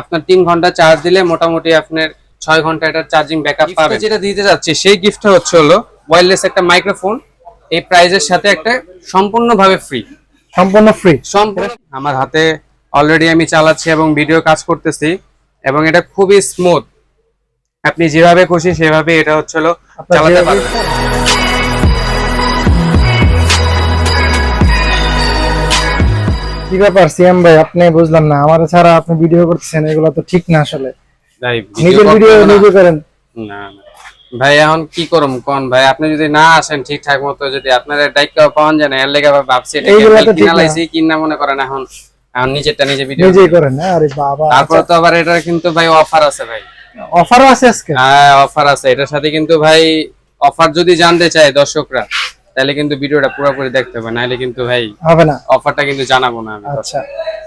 আপনার তিন ঘণ্টা চার্জ দিলে মোটামুটি আপনার ছয় ঘণ্টা এটার চার্জিং ব্যাকআপ পাবেন। যেটা দিতে যাচ্ছে সেই গিফটটা হচ্ছে হলো ওয়্যারলেস একটা মাইক্রোফোন এই প্রাইজের সাথে একটা সম্পূর্ণভাবে ফ্রি সম্পূর্ণ ফ্রি সম্পূর্ণ আমার হাতে অলরেডি আমি চালাচ্ছি এবং ভিডিও কাজ করতেছি এবং এটা খুবই স্মুথ আপনি যেভাবে খুশি সেভাবে এটা হচ্ছে হলো চালাতে পারবেন। কি ব্যাপার? সিএম ভাই আপনি বুঝলাম না। আমার ছাড়া আপনি ভিডিও করতেছেন এগুলো তো ঠিক না আসলে। নিজের ভিডিও নিজে করেন। না না। ভাই এখন কি করুম কোন? ভাই আপনি যদি না আসেন ঠিকঠাক মতো যদি আপনার দায়িত্ব পাওয়ান যায় না এর লেগে ভাবছি কিনা। লাইছি কিনা মনে করেন এখন। এখন নিজেরটা নিজে ভিডিও নিজেই করেন। আরে বাবা তারপর তো আবার এটা কিন্তু ভাই অফার আছে ভাই। অফারও আছে আজকে? হ্যাঁ অফার আছে। এটার সাথে কিন্তু ভাই অফার যদি জানতে চায় দর্শকরা তাহলে কিন্তু ভিডিওটা পুরোপুরি দেখতে হবে নাহলে কিন্তু ভাই হবে না। অফারটা কিন্তু জানাব না আমি। আচ্ছা।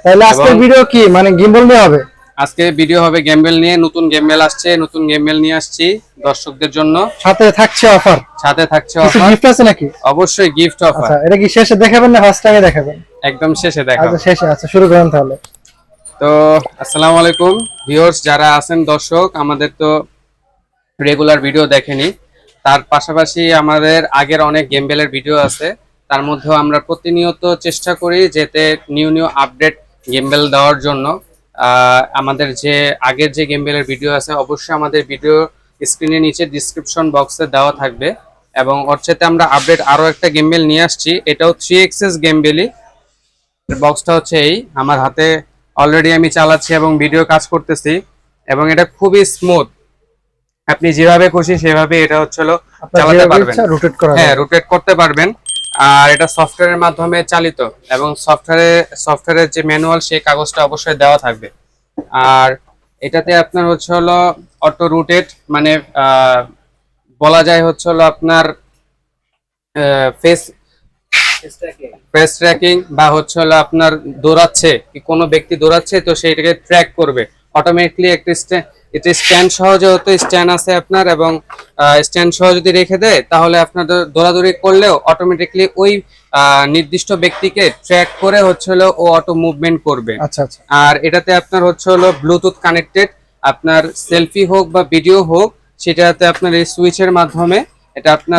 তাহলে আজকের ভিডিও কি? মানে গিম্বল নিয়ে হবে? আজকে ভিডিও হবে গেমবেল নিয়ে নতুন গেমবেল আসছে নতুন গেমবেল নিয়ে আসছি দর্শকদের জন্য। সাথে থাকছে অফার সাথে থাকছে কিছু অফার গিফট আছে নাকি? অবশ্যই গিফট অফার আচ্ছা এটা কি শেষে দেখাবেন না ফার্স্ট টাইমে দেখাবেন? একদম শেষে দেখা আচ্ছা শেষে। আচ্ছা শুরু করেন তাহলে। তো আসসালামু আলাইকুম। ভিউয়ার্স যারা আছেন দর্শক আমাদের তো রেগুলার ভিডিও দেখেনি। তার পাশাপাশি আমাদের আগের অনেক গেমবেলের ভিডিও আছে। তার মধ্যেও আমরা প্রতিনিয়ত চেষ্টা করি যেতে নিউ নিউ আপডেট গেমবেল দেওয়ার জন্য। আমাদের যে আগের যে গেমবেলের ভিডিও আছে, অবশ্যই আমাদের ভিডিও স্ক্রিনের নিচে ডিসক্রিপশন বক্সে দেওয়া থাকবে। এবং ওর সাথে আমরা আপডেট আরও একটা গেমবেল নিয়ে আসছি। এটাও থ্রি এক্সেস গেমবেলই বক্সটা হচ্ছে এই। আমার হাতে অলরেডি আমি চালাচ্ছি এবং ভিডিও কাজ করতেছি। এবং এটা খুবই স্মুথ আপনি যেভাবে খুশি সেভাবে এটা হচ্ছে চালাতে পারবেন। রোটেট করা হ্যাঁ। রোটেট করতে পারবেন। আর এটা সফটওয়্যারের মাধ্যমে চালিত এবং সফটওয়্যারে সফটওয়্যারের যে ম্যানুয়াল সেই কাগজটা অবশ্যই দেওয়া থাকবে। আর এটাতে আপনার হচ্ছে হলো অটো রুটেড মানে বলা যায় হচ্ছে হলো আপনার ফেস প্রেস ট্র্যাকিং বা হচ্ছে হলো আপনার দৌড়াচ্ছে কি কোনো ব্যক্তি দৌড়াচ্ছে তো সেইটাকে ট্র্যাক করবে। অটোমেটিকলি একটা স্ট্যান্ড এটা স্ট্যান্ড সহ যেহেতু স্ট্যান্ড আছে আপনার এবং স্ট্যান্ড সহ যদি রেখে দেয় তাহলে আপনার দৌড়াদৌড়ি করলেও অটোমেটিকলি ওই নির্দিষ্ট ব্যক্তিকে ট্র্যাক করে হচ্ছে হলো ও অটো মুভমেন্ট করবে। আচ্ছা আচ্ছা। আর এটাতে আপনার হচ্ছে হলো ব্লুটুথ কানেক্টেড আপনার সেলফি হোক বা ভিডিও হোক সেটাতে আপনার এই সুইচের মাধ্যমে এটা আপনার।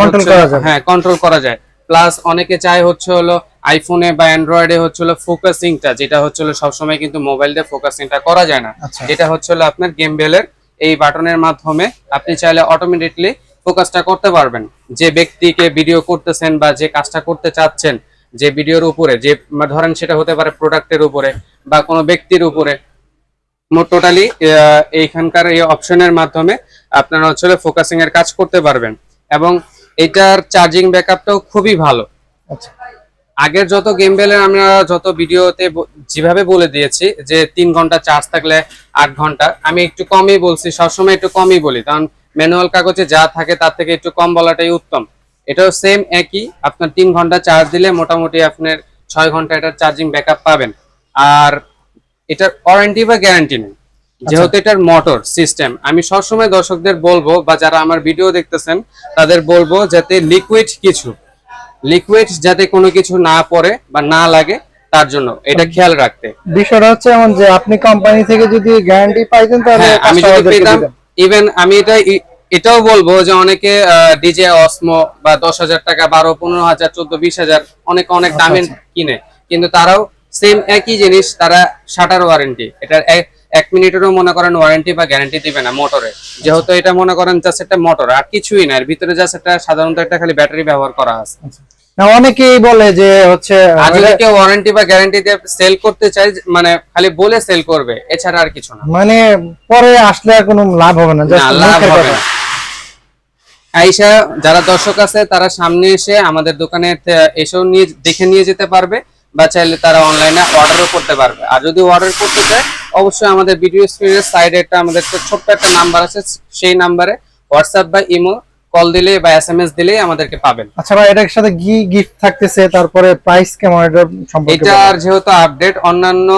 হ্যাঁ কন্ট্রোল করা যায়। প্লাস অনেকে চায় হচ্ছে হলো আইফোনে বা অ্যান্ড্রয়েডে হচ্ছে হলো ফোকাসিংটা যেটা হচ্ছে হলো সবসময় কিন্তু মোবাইল দিয়ে ফোকাসিংটা করা যায় না। আচ্ছা। এটা হচ্ছে হলো আপনার গেম বেলের এই বাটনের মাধ্যমে আপনি চাইলে অটোমেটিকলি ফোকাসটা করতে পারবেন। যে ব্যক্তিকে ভিডিও করতেছেন বা যে কাজটা করতে চাচ্ছেন যে ভিডিওর উপরে যে ধরেন সেটা হতে পারে প্রোডাক্টের উপরে বা কোনো ব্যক্তির উপরে মোট টোটালি এইখানকার এই অপশনের মাধ্যমে আপনারা হচ্ছে ফোকাসিং এর কাজ করতে পারবেন। এবং এটার চার্জিং ব্যাকআপটাও খুবই ভালো। আচ্ছা। আগের যত গেম বেলের আমরা যত ভিডিওতে যেভাবে বলে দিয়েছি যে তিন ঘণ্টা চার্জ থাকলে আট ঘণ্টা আমি একটু কমই বলছি সবসময় একটু কমই বলি। কারণ ম্যানুয়াল কাগজে যা থাকে তার থেকে একটু কম বলাটাই উত্তম। এটাও সেম একই আপনার তিন ঘণ্টা চার্জ দিলে মোটামুটি আপনার ছয় ঘণ্টা এটার চার্জিং ব্যাকআপ পাবেন। আর এটার ওয়ারেন্টি বা গ্যারান্টি নেই। যেহেতু এটার মোটর সিস্টেম আমি সবসময় দর্শকদের বলব বা যারা আমার ভিডিও দেখতেছেন তাদের বলব যাতে লিকুইড কিছু লিকুইড যাতে কোনো কিছু না পড়ে বা না লাগে তার জন্য এটা খেয়াল রাখতে। বিষয়টা হচ্ছে এমন যে আপনি কোম্পানি থেকে যদি গ্যারান্টি পাইতেন তাহলে হ্যাঁ আমি যদি পেতাম ইভেন আমি এটা এটাও বলব যে অনেকে ডিজে অসমো বা দশ হাজার টাকা বারো পনেরো হাজার চোদ্দ বিশ হাজার অনেকে অনেক দামে আচ্ছা। কিনে। কিন্তু তারাও সেম একই জিনিস তারা শাটার ওয়ারেন্টি এটার এক- এক মিনিটেরও মনে করেন ওয়ারেন্টি বা গ্যারান্টি দিবে না মোটরে। যেহেতু এটা মনে করেন জাস্ট একটা মোটর আর কিছুই না। এর ভিতরে জাস্ট একটা সাধারণত একটা খালি ব্যাটারি ব্যবহার করা আছে। না অনেকেই বলে যে হচ্ছে আর যদি কেউ ওয়ারেন্টি বা গ্যারান্টি দিয়ে সেল করতে চায় মানে খালি বলে সেল করবে এছাড়া আর কিছু না। মানে পরে আসলে আর কোনো লাভ হবে না না লাভ হবে না। আইসা যারা দর্শক আছে তারা সামনে এসে আমাদের দোকানে এসেও নিয়ে দেখে নিয়ে যেতে পারবে বা চাইলে তারা অনলাইনে অর্ডারও করতে পারবে। আর যদি অর্ডার করতে চায় অবশ্যই আমাদের ভিডিও স্ক্রিনের সাইডে একটা আমাদের ছোট্ট একটা নাম্বার আছে সেই নাম্বারে হোয়াটসঅ্যাপ বা ইমো কল দিলে বা এস এম এস দিলেই আমাদেরকে পাবেন। আচ্ছা ভাই এটার সাথে কি গিফট থাকতেছে? তারপরে প্রাইস কেমন? এটা সম্পর্কে এটার। যেহেতু আপডেট অন্যান্য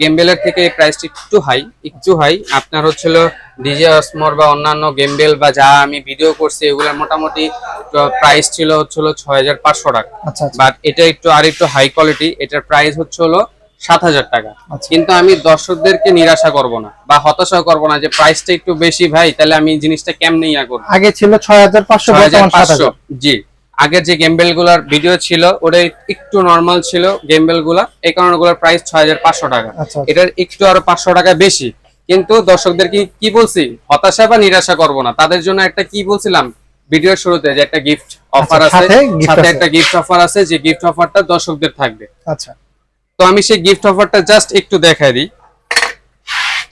গেমবেলের থেকে এই প্রাইসটি একটু হাই একটু হাই আপনার হচ্ছিল ডিজে অসমর বা অন্যান্য গেমবেল বা যা আমি ভিডিও করছি এগুলোর মোটামুটি প্রাইস ছিল হচ্ছিল ছয় হাজার পাঁচশো টাকা। আচ্ছা আচ্ছা। বাট এটা একটু আর একটু হাই কোয়ালিটি এটার প্রাইস হচ্ছে হলো সাত হাজার টাকা। আচ্ছা। কিন্তু আমি দর্শকদেরকে নিরাশা করব না বা হতাশা করব না যে প্রাইসটা একটু বেশি ভাই তাহলে আমি জিনিসটা কেমনে ইয়া করব? আগে ছিল ছয় হাজার পাঁচশো বর্তমান সাত হাজার। 6500 জি। আগের যে গেমবেলগুলার ভিডিও ছিল ওটা একটু নর্মাল ছিল গেমবেলগুলা এই কারণে ওগুলোর প্রাইস ছয় হাজার পাঁচশো টাকা। আচ্ছা। এটার একটু আরও পাঁচশো টাকা বেশি। কিন্তু দর্শকদেরকে কি বলছি? হতাশা বা নিরাশা করব না। তাদের জন্য একটা কি বলছিলাম ভিডিওর শুরুতে যে একটা গিফট অফার আচ্ছা, আছে। সাথে। একটা গিফট অফার আছে যে গিফট অফারটা দর্শকদের থাকবে। আচ্ছা। তো আমি সেই গিফট অফারটা জাস্ট একটু দেখাই দিই।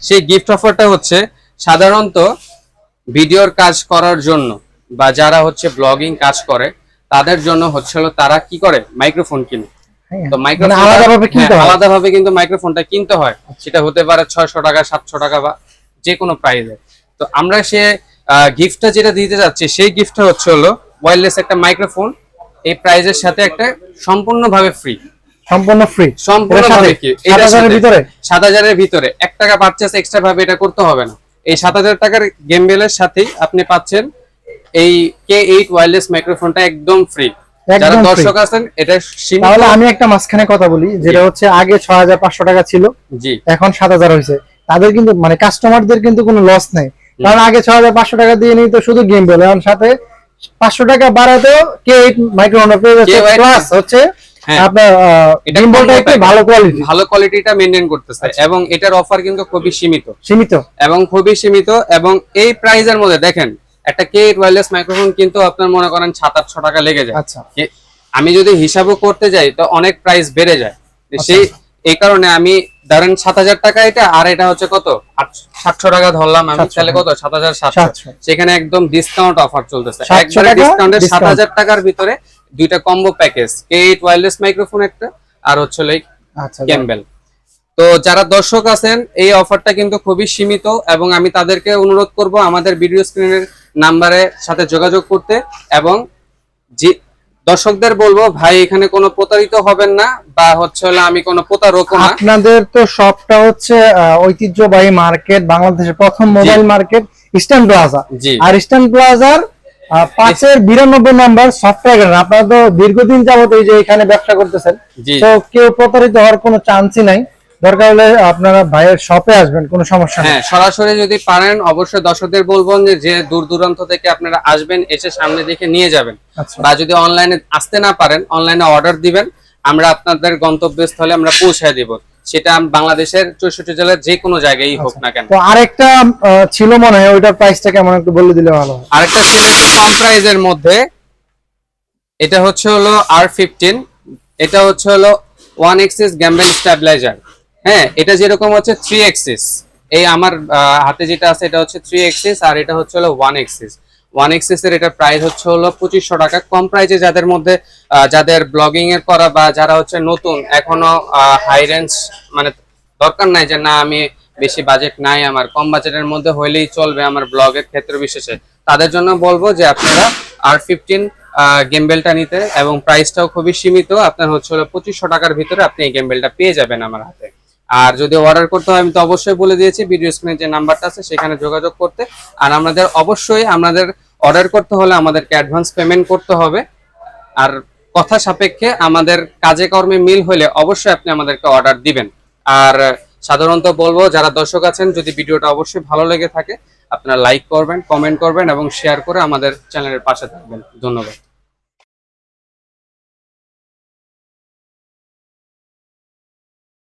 সেই গিফট অফারটা হচ্ছে সাধারণত ভিডিওর কাজ করার জন্য বা যারা হচ্ছে ব্লগিং কাজ করে তাদের জন্য হচ্ছে হলো তারা কি করে? মাইক্রোফোন কিনে। হ্যাঁ। তো মানে মাইক্রোফোন আলাদাভাবে কিনতে হয় আলাদাভাবে কিন্তু মাইক্রোফোনটা কিনতে হয়। সেটা হতে পারে ছয়শো টাকা সাতশো টাকা বা যে কোনো প্রাইসে তো আমরা সে গিফটটা যেটা দিতে যাচ্ছি সেই গিফটটা হচ্ছে হলো ওয়্যারলেস একটা মাইক্রোফোন এই প্রাইজের সাথে একটা সম্পূর্ণভাবে ফ্রি সম্পূর্ণ ফ্রি সাথে ভিতরে। ভিতরে। টাকা এক্সট্রা ভাবে এটা করতে হবে না। এই সাত হাজার টাকার গেমবেলের সাথেই আপনি পাচ্ছেন এই ওয়্যারলেস মাইক্রোফোনটা একদম ফ্রি যারা দর্শক আছেন এটা তাহলে আমি একটা মাঝখানে কথা বলি যেটা হচ্ছে আগে ছয় হাজার পাঁচশো টাকা ছিল জি। এখন সাত হাজার হয়েছে। তাদের কিন্তু মানে কাস্টমারদের কিন্তু কোনো লস নেই। কারণ আগে ছয় হাজার পাঁচশো টাকা দিয়ে নিত শুধু গেম বেল এখন সাথে পাঁচশো টাকা বাড়াতেও কে এইট মাইক্রোফোন পেয়ে যাচ্ছে। প্লাস হচ্ছে। আপনার একটু। ভালো কোয়ালিটি ভালো কোয়ালিটিটা করতেছে আচ্ছা। এবং এটার অফার কিন্তু খুবই সীমিত। সীমিত। এবং খুবই সীমিত এবং এই প্রাইজের মধ্যে দেখেন একটা কে ওয়্যারলেস মাইক্রোফোন কিন্তু আপনার মনে করেন সাত আটশো টাকা লেগে যায়। আচ্ছা। আমি যদি হিসাবও করতে যাই তো অনেক প্রাইস বেড়ে যায়। আচ্ছা। সেই এই কারণে আমি ধরেন সাত হাজার টাকা এটা আর এটা হচ্ছে কত? সাতশো টাকা ধরলাম আমি তাহলে কত? সাত হাজার সাতশো। সেখানে একদম ডিসকাউন্ট অফার চলতেছে। 700 একবারে টাকা ডিসকাউন্টে সাত হাজার টাকার ভিতরে দুইটা combo package K eight wireless microphone একটা আর হচ্ছে লাইক আচ্ছা ক্যাম্বেল তো যারা দর্শক আছেন এই অফারটা কিন্তু খুবই সীমিত এবং আমি তাদেরকে অনুরোধ করব আমাদের ভিডিও স্ক্রিনের নাম্বারে সাথে যোগাযোগ করতে এবং যে দর্শকদের বলব ভাই এখানে কোনো প্রতারিত হবেন না বা হচ্ছে হলো আমি কোনো প্রতারক না। আপনাদের তো সবটা হচ্ছে ঐতিহ্যবাহী মার্কেট বাংলাদেশের প্রথম মোবাইল মার্কেট ইস্টার্ন প্লাজা আর ইস্টার্ন প্লাজার পাঁচের বিরানব্বই নাম্বার সফটওয়্যার আপনারা তো দীর্ঘদিন যাবত এই যে এখানে ব্যবসা করতেছেন। তো কেউ প্রতারিত হওয়ার কোনো চান্সই নাই। দরকার হলে আপনারা ভাইয়ের শপে আসবেন কোনো সমস্যা হ্যাঁ সরাসরি যদি পারেন অবশ্যই দর্শকদের বলব যে যে দূর দূরান্ত থেকে আপনারা আসবেন এসে সামনে দেখে নিয়ে যাবেন। আচ্ছা। বা যদি অনলাইনে আসতে না পারেন অনলাইনে অর্ডার দিবেন আমরা আপনাদের গন্তব্যস্থলে আমরা পৌঁছায় দিব। সেটা বাংলাদেশের চৌষট্টি জেলার যে কোনো জায়গায় হোক না কেন। তো আরেকটা ছিল মনে হয় ওইটার প্রাইসটা কেমন একটু বলে দিলে ভালো আরেকটা ছিল কম প্রাইজের মধ্যে। এটা হচ্ছে হলো আর ফিফটিন এটা হচ্ছে হলো ওয়ান এক্সিস গ্যাম্বেল স্ট্যাবিলাইজার হ্যাঁ এটা যেরকম হচ্ছে থ্রি এক্সিস এই আমার হাতে যেটা আছে এটা হচ্ছে থ্রি এক্সিস আর এটা হচ্ছে হলো ওয়ান এক্সিস ওয়ান এক্সিস এর এটার প্রাইস হচ্ছে হলো পঁচিশশো টাকা। কম প্রাইসে যাদের মধ্যে যাদের ব্লগিং এর করা বা যারা হচ্ছে নতুন, এখনও হাই রেঞ্জ মানে দরকার নাই যে না, আমি বেশি বাজেট নাই আমার। কম বাজেটের মধ্যে হইলেই চলবে আমার ব্লগের ক্ষেত্র বিশেষে। তাদের জন্য বলব যে আপনারা আর ফিফটিন গেমবেলটা নিতে এবং প্রাইসটাও খুবই সীমিত। আপনার হচ্ছে হলো পঁচিশশো টাকার ভিতরে আপনি এই গেমবেলটা পেয়ে যাবেন আমার হাতে। আর যদি অর্ডার করতে হয়, আমি তো অবশ্যই বলে দিয়েছি ভিডিও স্ক্রিনে যে নাম্বারটা আছে, সেখানে যোগাযোগ করতে। আর আমাদের, অবশ্যই আমাদের অর্ডার করতে হলে আমাদেরকে অ্যাডভান্স পেমেন্ট করতে হবে। আর কথা সাপেক্ষে আমাদের কাজে কর্মে মিল হলে অবশ্যই আপনি আমাদেরকে অর্ডার দিবেন। আর সাধারণত বলব, যারা দর্শক আছেন, যদি ভিডিওটা অবশ্যই ভালো লেগে থাকে, আপনারা লাইক করবেন কমেন্ট করবেন এবং শেয়ার করে আমাদের চ্যানেলের পাশে থাকবেন। ধন্যবাদ।